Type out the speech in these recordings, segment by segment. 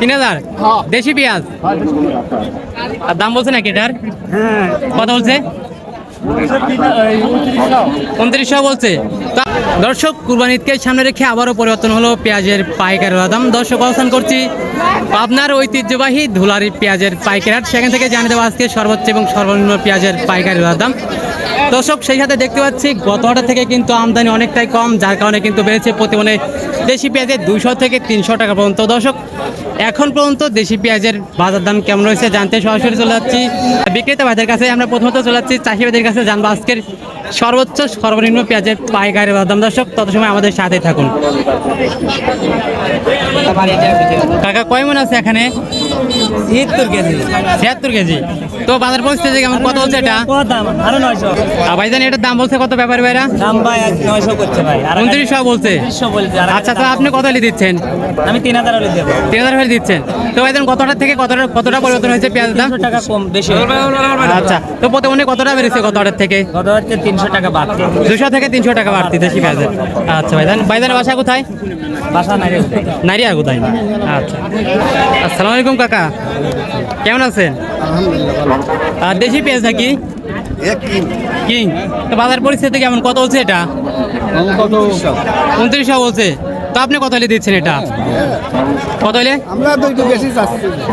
তিন হাজার। হ্যাঁ। দেশি পেঁয়াজ? আর দাম বলছে নাকি এটার? কথা কত বলছে? উনত্রিশশো বলছে। দর্শক কুরবানি ঈদকে সামনে রেখে আবারও পরিবর্তন হলো পেঁয়াজের পাইকারি দাম দর্শক, অবস্থান করছি আপনার ঐতিহ্যবাহী ধুলারি পেঁয়াজের পাইকারি সেখান থেকে জানিয়ে দেবো আজকে সর্বোচ্চ এবং সর্বনিম্ন পেঁয়াজের পাইকারি দাম দর্শক, সেই সাথে দেখতে পাচ্ছি গত হাটের থেকে কিন্তু আমদানি অনেকটাই কম, যার কারণে কিন্তু বেড়েছে প্রতি মনে দেশি পেঁয়াজের দুইশো থেকে তিনশো টাকা পর্যন্ত। দর্শক এখন পর্যন্ত দেশি পেঁয়াজের বাজার দাম কেমন রয়েছে জানতে সরাসরি চলে যাচ্ছি। বিক্রেতা ভাইদের কাছে আমরা প্রথমত চলে যাচ্ছি। চাষিবাদের কাছে জানব আজকের সর্বোচ্চ সর্বনিম্ন পেঁয়াজের পাইকারি দাম। দর্শক, তত সময় আমাদের সাথে থাকুন। কাকা, কয় মন আছে এখানে? ছিয়াত্তর কেজি। ছিয়াত্তর কেজি। তো বাজার পরিস্থিতি কেমন? কত বলছে এটা? কত আরও নয়শো। আর ভাইজান এটার দাম বলছে কত ব্যাপার ভাইরা? দাম ভাই নয়শো করছে ভাই। উনত্রিশশো বলছে। আচ্ছা তো আপনি কত হলে দিচ্ছেন? আমি তিন হাজার হলে দেবো। তিন হাজার হলে দিচ্ছেন। তো ভাইজান কতটা থেকে কতটা কতটা পরিবর্তন হয়েছে পেঁয়াজ দাম? টাকা কম বেশি আচ্ছা তো প্রতি মনে কতটা বেড়েছে কত থেকে? হচ্ছে তিনশো টাকা বাড়ছে। দুশো থেকে তিনশো টাকা বাড়তি দেশি পেঁয়াজের। আচ্ছা ভাইজান ভাইজানের বাসা কোথায়? বাসা নাই রে ওদের। নারিয়া কোথায়? আচ্ছা। আসসালামু আলাইকুম কাকা। কেমন আছেন? আর দেশি পেঁয়াজ নাকি? কিং। তো বাজার পরিস্থিতি কেমন? কত বলছে এটা? উনত্রিশশো বলছে। তো আপনি কত হলে দিচ্ছেন এটা? কত হলে?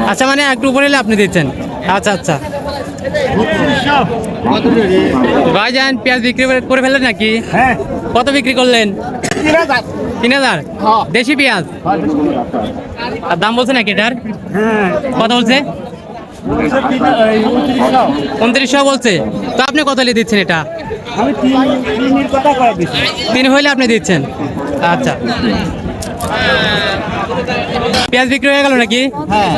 আচ্ছা মানে একটু উপরে হলে আপনি দিচ্ছেন। আচ্ছা আচ্ছা। ভাইজান পেঁয়াজ বিক্রি করে- ফেললেন নাকি? হ্যাঁ। কত বিক্রি করলেন? তিন হাজার? হাজার হ্যাঁ। দেশি পেঁয়াজ। আর দাম বলছে নাকি এটার? হ্যাঁ। কত বলছে? উনত্রিশশো বলছে। তো আপনি কত হলে দিচ্ছেন এটা? তিন কথা হইলে আপনি দিচ্ছেন। আচ্ছা। পেঁয়াজ বিক্রি হয়ে গেল নাকি? হ্যাঁ।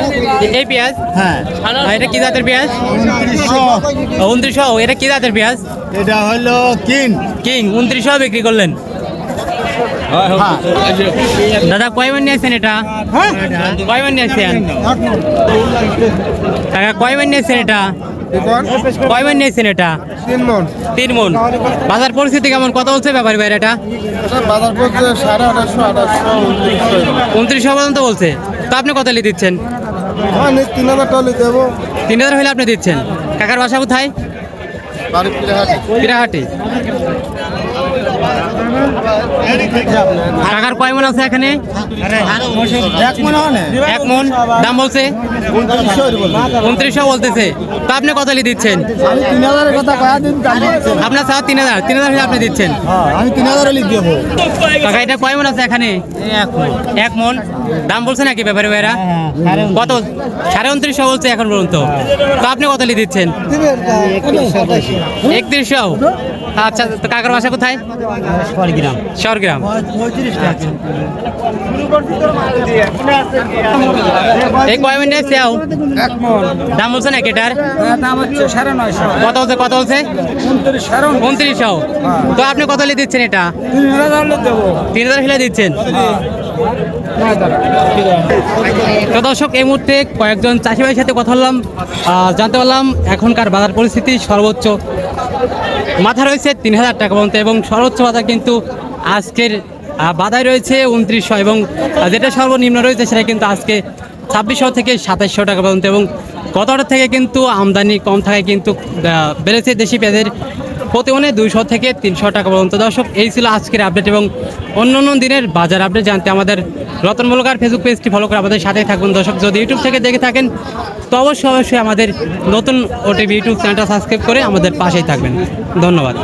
এই পেঁয়াজ? হ্যাঁ। এটা কি জাতের পেঁয়াজ? উনত্রিশশো। এটা কি জাতের পেঁয়াজ? এটা হলো কিং কিং। উনত্রিশশো বিক্রি করলেন। দাদা কয় বার নিয়েছেন এটা? হ্যাঁ? কয় বার নিয়েছেন কাকা কয় বার নিয়েছেন এটা? কয় বার নিয়েছেন এটা? তিন মন। তিন মন। বাজার পরিস্থিতি কেমন? কত বলছে ব্যাপারী ভাইয়ের এটা? বাজার করতে সাড়ে আঠাশশো আঠাশশো উনত্রিশশো পর্যন্ত বলছে। তো আপনি কত লি দিচ্ছেন? আমি তিন হাজার টাকা দেবো। তিন হাজার হলে আপনি দিচ্ছেন। কাকার বাসা কোথায়? পিরাহাটি কাকার কয় মন আছে এখানে? এক মনে হয় দাম বলছে? উনত্রিশশো বলতেছে। তো আপনি কত লি দিচ্ছেন? আপনার স্যার তিন হাজার। তিন হাজার আপনি দিচ্ছেন? দেবো। কাকা এটা কয় মন আছে এখানে? এক মন। দাম বলছে নাকি ব্যাপারে ভাইরা কত? সাড়ে উনত্রিশশো বলছে এখন পর্যন্ত। তো আপনি কত লি দিচ্ছেন? একত্রিশশো। আচ্ছা তো কাকার বাসা কোথায়? কয় মিনিট এক মন দাম বলছে নাকি এটার দাম হচ্ছে সাড়ে নয়শো। কত উনত্রিশশো তো আপনি কত হলে দিচ্ছেন এটা? তিন হাজার তিন হাজার হলে দিচ্ছেন? তো দর্শক, এই মুহূর্তে কয়েকজন চাষি ভাইয়ের সাথে কথা বললাম জানতে পারলাম এখনকার বাজার পরিস্থিতি সর্বোচ্চ মাথা রয়েছে তিন হাজার টাকা পর্যন্ত এবং সর্বোচ্চ বাজার কিন্তু আজকের বাজার রয়েছে উনত্রিশশো এবং যেটা সর্বনিম্ন রয়েছে সেটা কিন্তু আজকে ছাব্বিশশো থেকে সাতাশশো টাকা পর্যন্ত এবং গত অর্ডার থেকে কিন্তু আমদানি কম থাকায় কিন্তু বেড়েছে দেশি পেঁয়াজের প্রতিমনে দুইশো থেকে তিনশো টাকা পর্যন্ত। দর্শক, এই ছিল আজকের আপডেট এবং অন্য অন্য দিনের বাজার আপডেট জানতে আমাদের রতন মোলকার ফেসবুক পেজটি ফলো করে আমাদের সাথেই থাকুন। দর্শক, যদি ইউটিউব থেকে দেখে থাকেন, তো অবশ্যই অবশ্যই আমাদের নতুন ওটিভি ইউটিউব চ্যানেলটা সাবস্ক্রাইব করে আমাদের পাশেই থাকবেন। ধন্যবাদ।